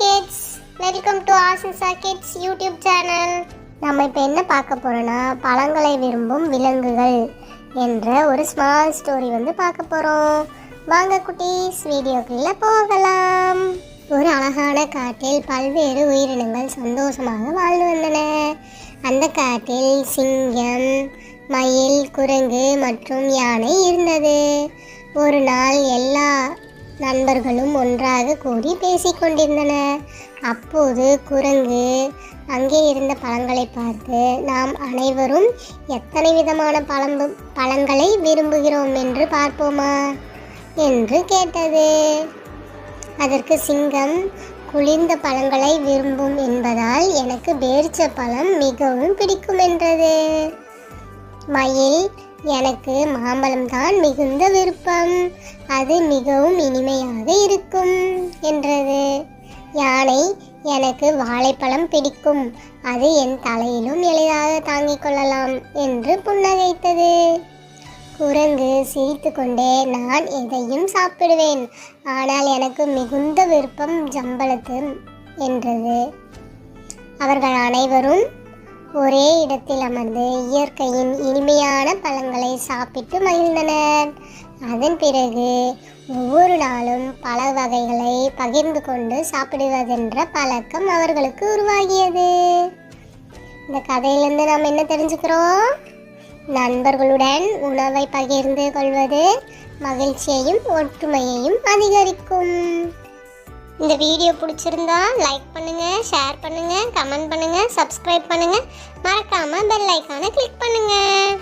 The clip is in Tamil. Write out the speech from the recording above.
Kids welcome to Asisa kids YouTube channel நம்ம இப்போ என்ன பார்க்க போகிறோன்னா பழங்களை விரும்பும் விலங்குகள் என்ற ஒரு ஸ்மால் ஸ்டோரி வந்து பார்க்க போகிறோம் வாங்க குட்டீஸ் வீடியோக்குள்ளே போகலாம். ஒரு அழகான காட்டில் பல்வேறு உயிரினங்கள் சந்தோஷமாக வாழ்ந்து வந்தன. அந்த காட்டில் சிங்கம் மயில் குரங்கு மற்றும் யானை இருந்தது. ஒரு நாள் எல்லா நண்பர்களும் ஒன்றாக கூடி பேசிக்கொண்டிருந்தனர். அப்போது குரங்கு அங்கே இருந்த பழங்களை பார்த்து நாம் அனைவரும் எத்தனை விதமான பழம் பழங்களை விரும்புகிறோம் என்று பார்ப்போமா? என்று கேட்டது. அதற்கு சிங்கம் குளிர்ந்த பழங்களை விரும்பும் என்பதால் எனக்கு பேரிச்ச பழம் மிகவும் பிடிக்கும் என்றது. மயில் எனக்கு மாம்பழம் தான் மிகுந்த விருப்பம். அது மிகவும் இனிமையாக இருக்கும் என்றது. யானை எனக்கு வாழைப்பழம் பிடிக்கும். அது என் தலையிலும் எளிதாக தாங்கிக் கொள்ளலாம் என்று புன்னகைத்தது. குரங்கு சிரித்துக்கொண்டே நான் எதையும் சாப்பிடுவேன். ஆனால் எனக்கு மிகுந்த விருப்பம் ஜம்பளத்து என்றது. அவர்கள் அனைவரும் ஒரே இடத்தில் அமர்ந்து இயற்கையின் இனிமையான பழங்களை சாப்பிட்டு மகிழ்ந்தனர். அதன் பிறகு ஒவ்வொரு நாளும் பல வகைகளை பகிர்ந்து கொண்டு சாப்பிடுவதென்ற பழக்கம் அவர்களுக்கு உருவாகியது. இந்த கதையிலிருந்து நாம் என்ன தெரிஞ்சுக்கிறோம்? நண்பர்களுடன் உணவை பகிர்ந்து கொள்வது மகிழ்ச்சியையும் ஒற்றுமையையும் அதிகரிக்கும். இந்த வீடியோ பிடிச்சிருந்தா லைக் பண்ணுங்கள் ஷேர் பண்ணுங்கள் கமெண்ட் பண்ணுங்கள் சப்ஸ்கிரைப் பண்ணுங்கள் மறக்காமல் பெல் ஐக்கானை கிளிக் பண்ணுங்கள்